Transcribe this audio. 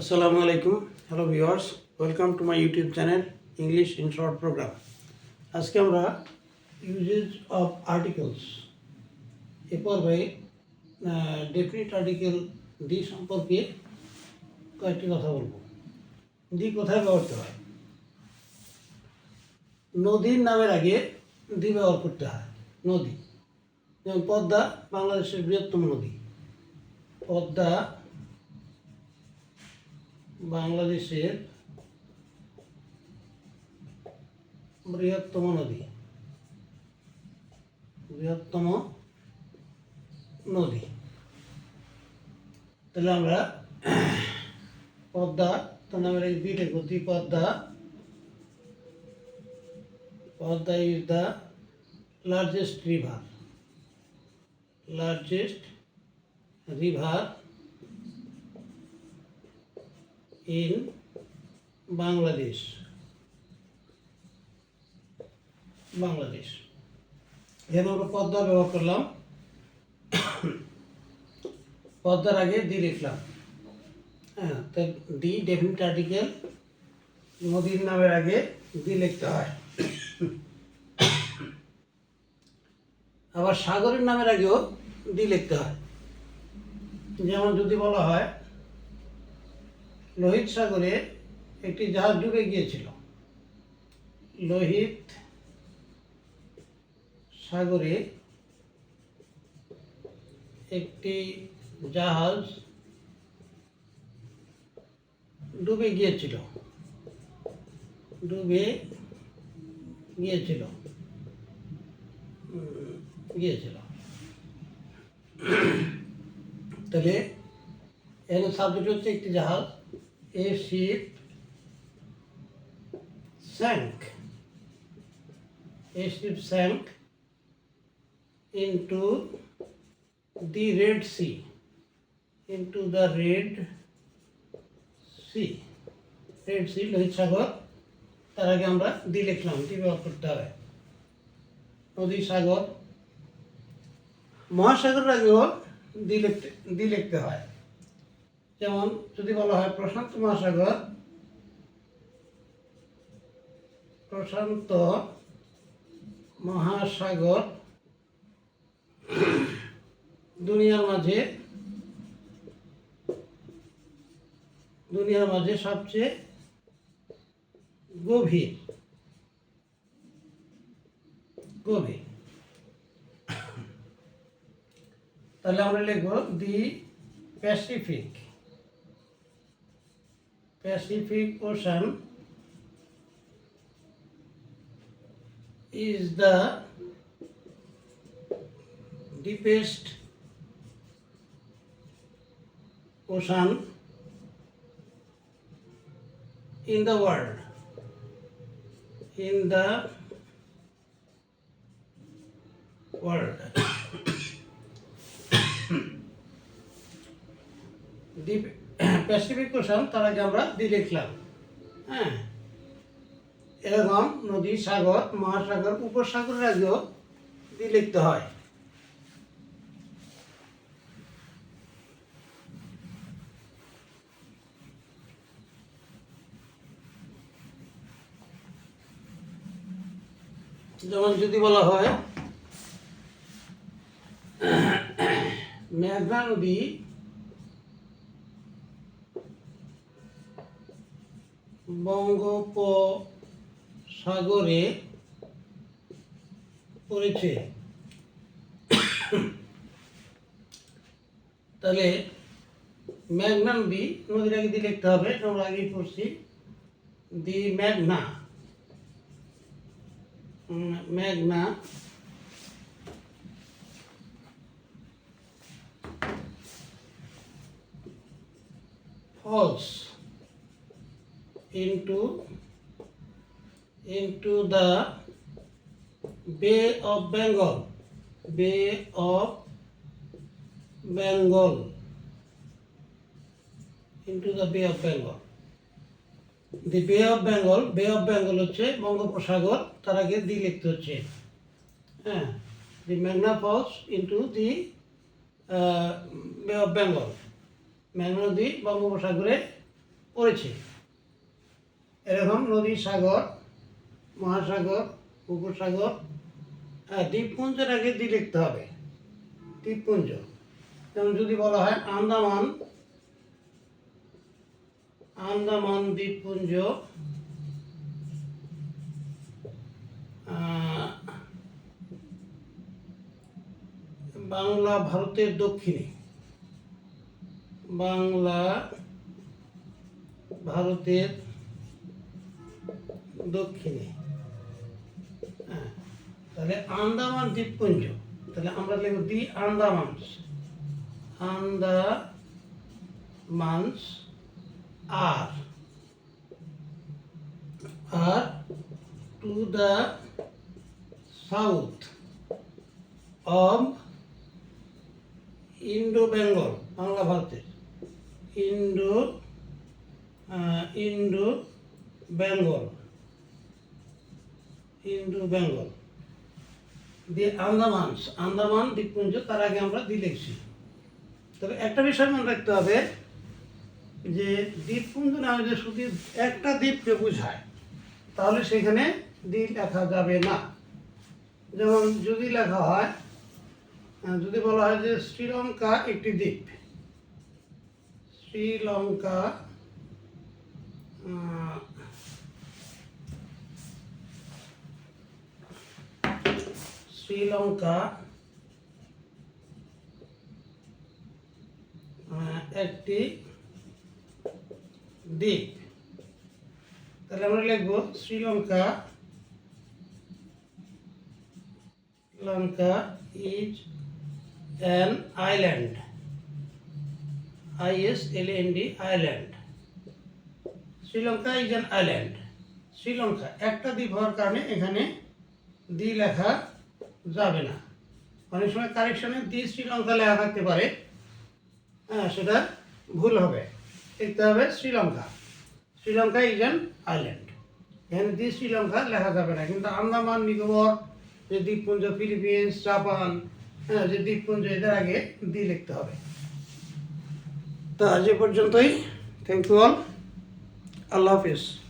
Assalamu আলাইকুম। Hello viewers welcome to my YouTube channel English in short program আজকে আমরা uses of articles এ পর্বে definite article D সম্পর্কে কয়েকটি কথা বলব। দি কোথায় ব্যবহৃত হয়? নদীর নামের আগে দি ব্যবহার করতে হয়, নদী। যেমন পদ্মা বাংলাদেশের বৃহত্তম নদী। পদ্মা বাংলাদেশের বৃহত্তম নদী। বৃহত্তম নদী। তাহলে আমরা পদ্মা তো নামের এই দুইটা গতি Padma. Padma is the largest river largest river in Bangladesh Bangladesh এখানে আমরা পদ্মা ব্যবহার করলাম। পদ্মার আগে দি লিখলাম। হ্যাঁ তো ডি ডেফিনিট আর্টিকেল নদীর নামের আগে দি লিখতে হয়। আবার সাগরের নামের আগেও দি লিখতে হয়। যেমন যদি বলা হয় লোহিত সাগরে একটি জাহাজ ডুবে গিয়েছিল। লোহিত সাগরে একটি জাহাজ ডুবে গিয়েছিল। ডুবে গিয়েছিল। গিয়েছিল। তাহলে এখানে সাবজেক্ট হচ্ছে একটি জাহাজ। A ship sank. A ship sank into the Red Sea. Into the Red Sea. Red Sea লোহিত সাগর তার আগে আমরা দি লিখলাম দি ব্যবহার করতে হবে নদী সাগর, মহাসাগরের আগেও দি লিখতে দি লিখতে হয় যেমন যদি বলা হয় প্রশান্ত মহাসাগর প্রশান্ত মহাসাগর, দুনিয়ার মাঝে দুনিয়ার মাঝে সবচেয়ে গভীর গভীর। তাহলে আমরা লিখব the Pacific. Pacific Ocean is the deepest ocean in the world. In the world. Deep ocean তার আগে আমরা দি লিখলাম হ্যাঁ? এরকম নদী, সাগর, মহাসাগর উপসাগরের আগেও দি লিখতে হয়। যেমন যদি বলা হয়, মেঘনা নদী বঙ্গোপসাগরে পড়েছে। তাহলে নদী নদীর আগে দিয়ে লিখতে হবে আমরা আগেই পড়ছি। দি উম, মেঘনা falls into into the Bay of Bengal. Bay of Bengal. Into the Bay of Bengal. The Bay of Bengal বে অফ বেঙ্গল হচ্ছে বঙ্গোপসাগর, তার আগে দি লিখতে হচ্ছে হ্যাঁ দি মেঘনা false into the Bay of Bengal মেঘনা নদী বঙ্গোপসাগরে পড়েছে এরকম নদী, সাগর, মহাসাগর, উপসাগর দ্বীপপুঞ্জের আগে দি লিখতে হবে। দ্বীপপুঞ্জ। যেমন যদি বলা হয় আন্দামান আন্দামান দ্বীপপুঞ্জ বাংলা ভারতের দক্ষিণে। বাংলা ভারতের দক্ষিণে। হ্যাঁ তাহলে আন্দামান দ্বীপপুঞ্জ। তাহলে আমরা লিখব the আন্দামানস। আন্দামানস R. R to the south of Indo Bengal Bangla ভারতের Indo Indo Bengal Indo Bengal. দিয়ে আন্দামান আন্দামান দ্বীপপুঞ্জ, তার আগে আমরা দি লিখছি তবে একটা বিষয় মনে রাখতে হবে যে দ্বীপপুঞ্জ নামে যে শুধু একটা দ্বীপকে বোঝায়, তাহলে সেখানে দি লেখা যাবে না। যেমন যদি লেখা হয় যদি বলা হয় যে শ্রীলঙ্কা একটি দ্বীপ, শ্রীলঙ্কা শ্রীলঙ্কা একটি দ্বীপ। তাহলে আমরা লিখব Sri Lanka Lanka is an island I S L N D island Sri Lanka is an island Sri Lanka একটা দ্বীপ হওয়ার কারণে এখানে দি লেখা যাবে না। অনেক সময় কারেকশনে দি শ্রীলঙ্কা লেখা থাকতে পারে। হ্যাঁ সেটা ভুল হবে। লিখতে হবে Sri Lanka. Sri Lanka is an island এখানে দি শ্রীলঙ্কা লেখা যাবে না। কিন্তু আন্দামান, নিকোবর, যে দ্বীপপুঞ্জ, ফিলিপিন্স, জাপান হ্যাঁ যে দ্বীপপুঞ্জ, এদের আগে দি লিখতে হবে। তো আজ পর্যন্তই। থ্যাংক ইউ অল আল্লাহ হাফিজ।